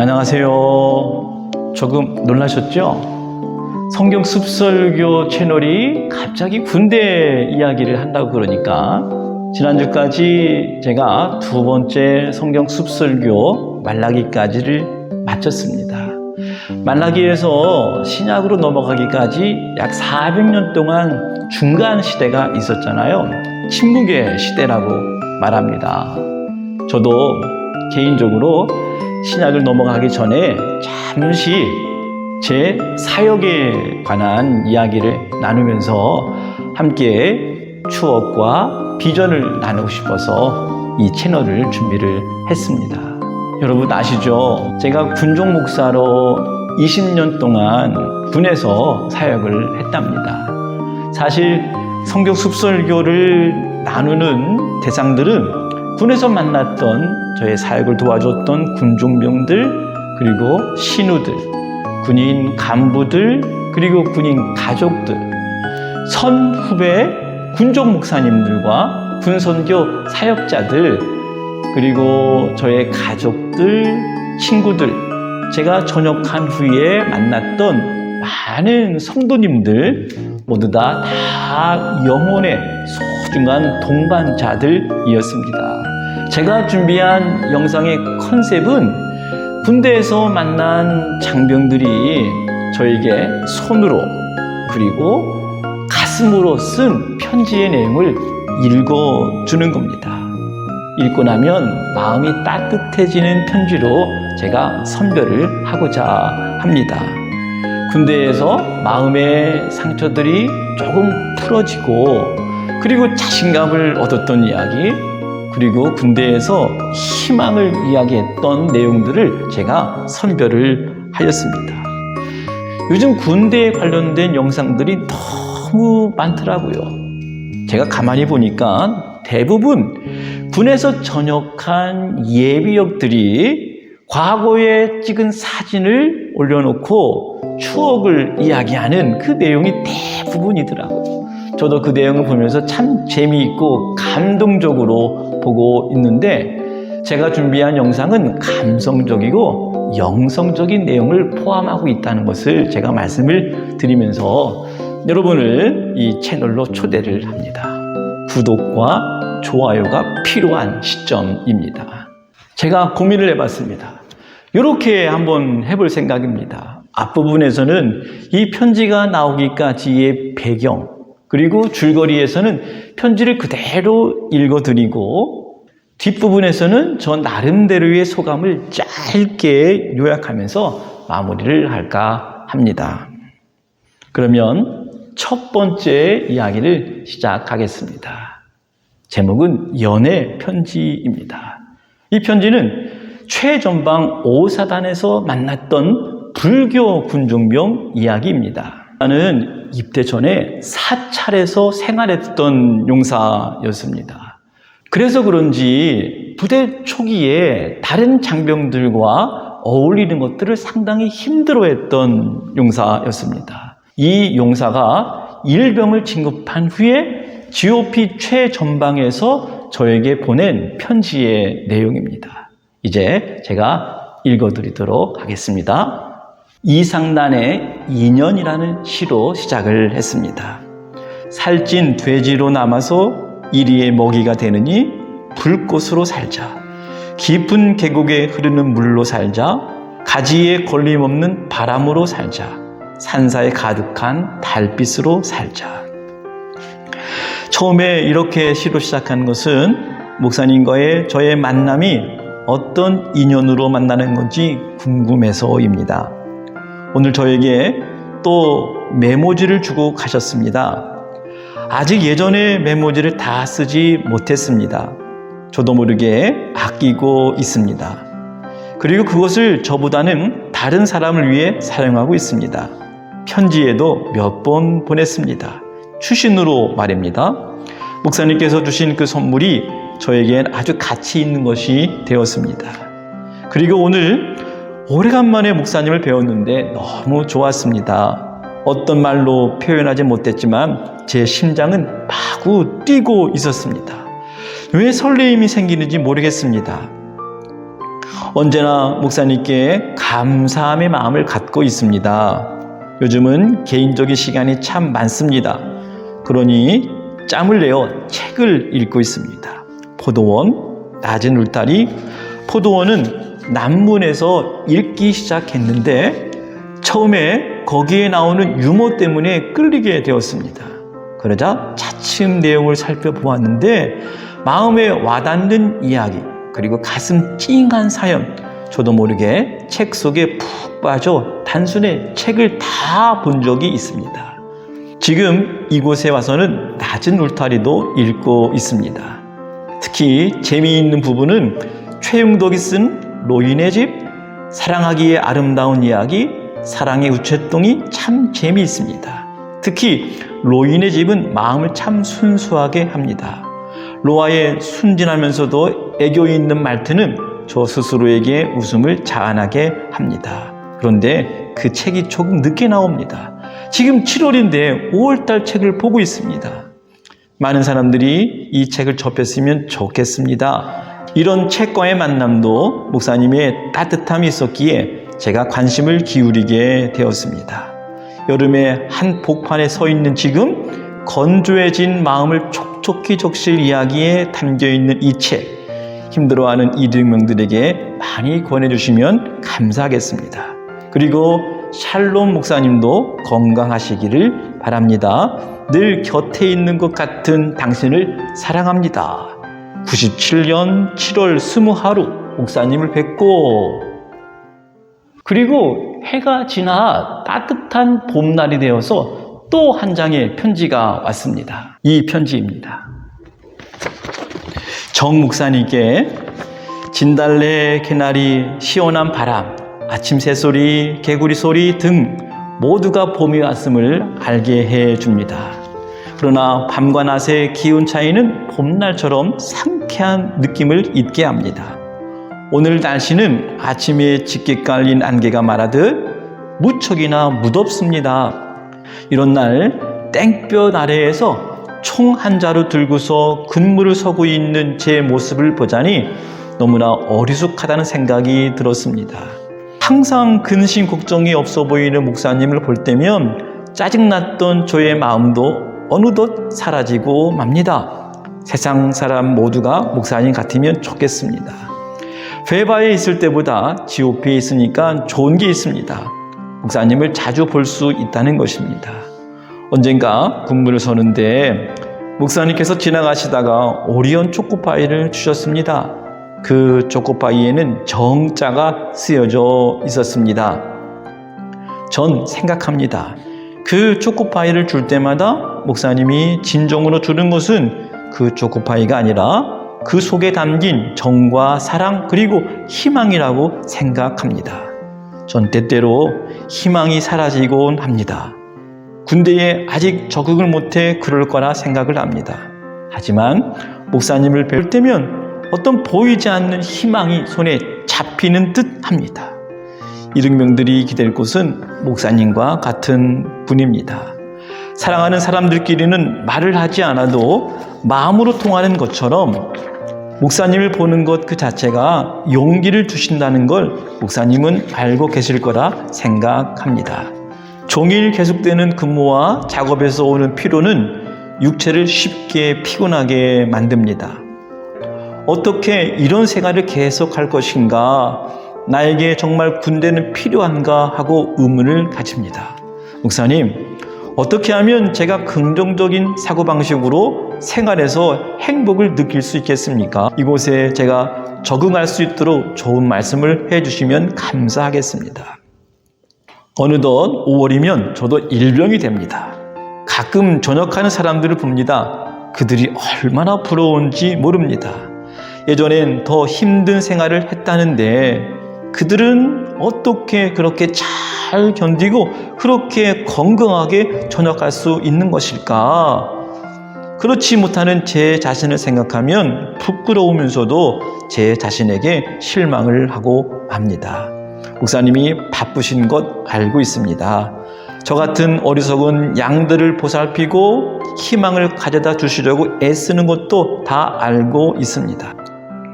안녕하세요. 조금 놀라셨죠? 성경 습설교 채널이 갑자기 군대 이야기를 한다고 그러니까 지난주까지 제가 두 번째 성경 습설교 말라기까지를 마쳤습니다. 말라기에서 신약으로 넘어가기까지 약 400년 동안 중간 시대가 있었잖아요. 침묵의 시대라고 말합니다. 저도 개인적으로 신약을 넘어가기 전에 잠시 제 사역에 관한 이야기를 나누면서 함께 추억과 비전을 나누고 싶어서 이 채널을 준비를 했습니다. 여러분 아시죠? 제가 군종 목사로 20년 동안 군에서 사역을 했답니다. 사실 성경 습설교를 나누는 대상들은 군에서 만났던 저의 사역을 도와줬던 군종병들 그리고 신우들 군인 간부들 그리고 군인 가족들 선 후배 군종 목사님들과 군선교 사역자들 그리고 저의 가족들 친구들 제가 전역한 후에 만났던 많은 성도님들 모두 다, 다 영혼의 소 중한 동반자들이었습니다. 제가 준비한 영상의 컨셉은 군대에서 만난 장병들이 저에게 손으로 그리고 가슴으로 쓴 편지의 내용을 읽어주는 겁니다. 읽고 나면 마음이 따뜻해지는 편지로 제가 선별을 하고자 합니다. 군대에서 마음의 상처들이 조금 풀어지고 그리고 자신감을 얻었던 이야기 그리고 군대에서 희망을 이야기했던 내용들을 제가 선별을 하였습니다. 요즘 군대에 관련된 영상들이 너무 많더라고요. 제가 가만히 보니까 대부분 군에서 전역한 예비역들이 과거에 찍은 사진을 올려놓고 추억을 이야기하는 그 내용이 대부분이더라고요. 저도 그 내용을 보면서 참 재미있고 감동적으로 보고 있는데 제가 준비한 영상은 감성적이고 영성적인 내용을 포함하고 있다는 것을 제가 말씀을 드리면서 여러분을 이 채널로 초대를 합니다. 구독과 좋아요가 필요한 시점입니다. 제가 고민을 해봤습니다. 이렇게 한번 해볼 생각입니다. 앞부분에서는 이 편지가 나오기까지의 배경, 그리고 줄거리에서는 편지를 그대로 읽어드리고 뒷부분에서는 저 나름대로의 소감을 짧게 요약하면서 마무리를 할까 합니다. 그러면 첫 번째 이야기를 시작하겠습니다. 제목은 연애 편지입니다. 이 편지는 최전방 오사단에서 만났던 불교 군종병 이야기입니다. 나는 입대 전에 사찰에서 생활했던 용사였습니다. 그래서 그런지 부대 초기에 다른 장병들과 어울리는 것들을 상당히 힘들어했던 용사였습니다. 이 용사가 일병을 진급한 후에 GOP 최전방에서 저에게 보낸 편지의 내용입니다. 이제 제가 읽어드리도록 하겠습니다. 이상단의 인연이라는 시로 시작을 했습니다. 살찐 돼지로 남아서 이리의 먹이가 되느니 불꽃으로 살자. 깊은 계곡에 흐르는 물로 살자. 가지에 걸림없는 바람으로 살자. 산사에 가득한 달빛으로 살자. 처음에 이렇게 시로 시작한 것은 목사님과의 저의 만남이 어떤 인연으로 만나는 건지 궁금해서입니다. 오늘 저에게 또 메모지를 주고 가셨습니다. 아직 예전에 메모지를 다 쓰지 못했습니다. 저도 모르게 아끼고 있습니다. 그리고 그것을 저보다는 다른 사람을 위해 사용하고 있습니다. 편지에도 몇 번 보냈습니다. 추신으로 말입니다. 목사님께서 주신 그 선물이 저에겐 아주 가치 있는 것이 되었습니다. 그리고 오늘 오래간만에 목사님을 배웠는데 너무 좋았습니다. 어떤 말로 표현하지 못했지만 제 심장은 마구 뛰고 있었습니다. 왜 설레임이 생기는지 모르겠습니다. 언제나 목사님께 감사함의 마음을 갖고 있습니다. 요즘은 개인적인 시간이 참 많습니다. 그러니 짬을 내어 책을 읽고 있습니다. 포도원, 낮은 울타리, 포도원은 남문에서 읽기 시작했는데 처음에 거기에 나오는 유머 때문에 끌리게 되었습니다. 그러자 차츰 내용을 살펴보았는데 마음에 와닿는 이야기 그리고 가슴 찡한 사연 저도 모르게 책 속에 푹 빠져 단순히 책을 다 본 적이 있습니다. 지금 이곳에 와서는 낮은 울타리도 읽고 있습니다. 특히 재미있는 부분은 최용덕이 쓴 로인의 집, 사랑하기에 아름다운 이야기, 사랑의 우체통이 참 재미있습니다. 특히 로인의 집은 마음을 참 순수하게 합니다. 로아의 순진하면서도 애교 있는 말투는 저 스스로에게 웃음을 자아나게 합니다. 그런데 그 책이 조금 늦게 나옵니다. 지금 7월인데 5월달 책을 보고 있습니다. 많은 사람들이 이 책을 접했으면 좋겠습니다. 이런 책과의 만남도 목사님의 따뜻함이 있었기에 제가 관심을 기울이게 되었습니다. 여름에 한 복판에 서 있는 지금 건조해진 마음을 촉촉히 적실 이야기에 담겨 있는 이 책. 힘들어하는 이등명들에게 많이 권해주시면 감사하겠습니다. 그리고 샬롬 목사님도 건강하시기를 바랍니다. 늘 곁에 있는 것 같은 당신을 사랑합니다. 97년 7월 20하루 목사님을 뵙고 그리고 해가 지나 따뜻한 봄날이 되어서 또 한 장의 편지가 왔습니다. 이 편지입니다. 정 목사님께 진달래 개나리 시원한 바람 아침 새소리 개구리 소리 등 모두가 봄이 왔음을 알게 해 줍니다. 그러나 밤과 낮의 기온 차이는 봄날처럼 상 쾌한 느낌을 잊게 합니다. 오늘 날씨는 아침에 짙게 깔린 안개가 말하듯 무척이나 무덥습니다. 이런 날 땡볕 아래에서 총 한 자루 들고서 근무를 서고 있는 제 모습을 보자니 너무나 어리숙하다는 생각이 들었습니다. 항상 근심 걱정이 없어 보이는 목사님을 볼 때면 짜증났던 저의 마음도 어느덧 사라지고 맙니다. 세상 사람 모두가 목사님 같으면 좋겠습니다. 베바에 있을 때보다 지오피에 있으니까 좋은 게 있습니다. 목사님을 자주 볼 수 있다는 것입니다. 언젠가 군무를 서는데 목사님께서 지나가시다가 오리온 초코파이를 주셨습니다. 그 초코파이에는 정자가 쓰여져 있었습니다. 전 생각합니다. 그 초코파이를 줄 때마다 목사님이 진정으로 주는 것은 그 초코파이가 아니라 그 속에 담긴 정과 사랑 그리고 희망이라고 생각합니다. 전 때때로 희망이 사라지곤 합니다. 군대에 아직 적응을 못해 그럴 거라 생각을 합니다. 하지만 목사님을 뵐 때면 어떤 보이지 않는 희망이 손에 잡히는 듯 합니다. 이등병들이 기댈 곳은 목사님과 같은 분입니다. 사랑하는 사람들끼리는 말을 하지 않아도 마음으로 통하는 것처럼 목사님을 보는 것 그 자체가 용기를 주신다는 걸 목사님은 알고 계실 거라 생각합니다. 종일 계속되는 근무와 작업에서 오는 피로는 육체를 쉽게 피곤하게 만듭니다. 어떻게 이런 생활을 계속할 것인가? 나에게 정말 군대는 필요한가 하고 의문을 가집니다. 목사님, 어떻게 하면 제가 긍정적인 사고방식으로 생활에서 행복을 느낄 수 있겠습니까? 이곳에 제가 적응할 수 있도록 좋은 말씀을 해주시면 감사하겠습니다. 어느덧 5월이면 저도 일병이 됩니다. 가끔 전역하는 사람들을 봅니다. 그들이 얼마나 부러운지 모릅니다. 예전엔 더 힘든 생활을 했다는데 그들은 어떻게 그렇게 잘 견디고 그렇게 건강하게 전역할 수 있는 것일까? 그렇지 못하는 제 자신을 생각하면 부끄러우면서도 제 자신에게 실망을 하고 맙니다. 목사님이 바쁘신 것 알고 있습니다. 저 같은 어리석은 양들을 보살피고 희망을 가져다 주시려고 애쓰는 것도 다 알고 있습니다.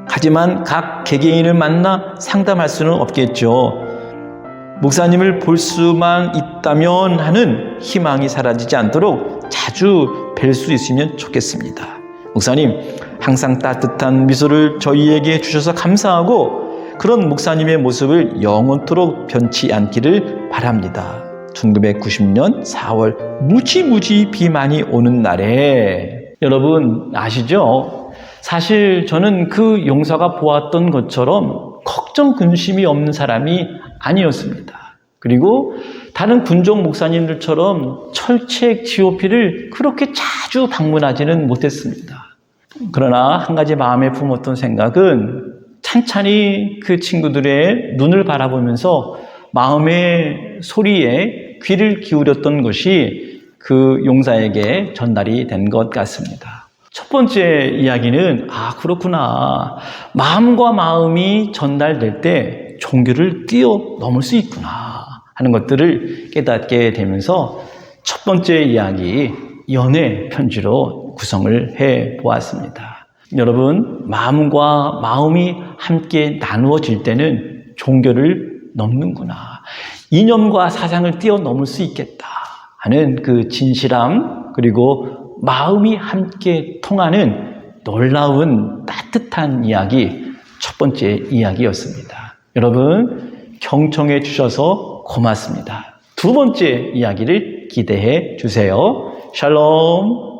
하지만 각 개개인을 만나 상담할 수는 없겠죠. 목사님을 볼 수만 있다면 하는 희망이 사라지지 않도록 자주 뵐 수 있으면 좋겠습니다. 목사님, 항상 따뜻한 미소를 저희에게 주셔서 감사하고 그런 목사님의 모습을 영원토록 변치 않기를 바랍니다. 1990년 4월 무지무지 비 많이 오는 날에 여러분 아시죠? 사실 저는 그 용사가 보았던 것처럼 걱정 근심이 없는 사람이 아니었습니다. 그리고 다른 군종 목사님들처럼 철책 GOP를 그렇게 자주 방문하지는 못했습니다. 그러나 한 가지 마음에 품었던 생각은 찬찬히 그 친구들의 눈을 바라보면서 마음의 소리에 귀를 기울였던 것이 그 용사에게 전달이 된 것 같습니다. 첫 번째 이야기는, 아, 그렇구나. 마음과 마음이 전달될 때 종교를 뛰어넘을 수 있구나. 하는 것들을 깨닫게 되면서 첫 번째 이야기, 연애 편지로 구성을 해 보았습니다. 여러분, 마음과 마음이 함께 나누어질 때는 종교를 넘는구나. 이념과 사상을 뛰어넘을 수 있겠다. 하는 그 진실함, 그리고 마음이 함께 통하는 놀라운 따뜻한 이야기, 첫 번째 이야기였습니다. 여러분, 경청해 주셔서 고맙습니다. 두 번째 이야기를 기대해 주세요. 샬롬.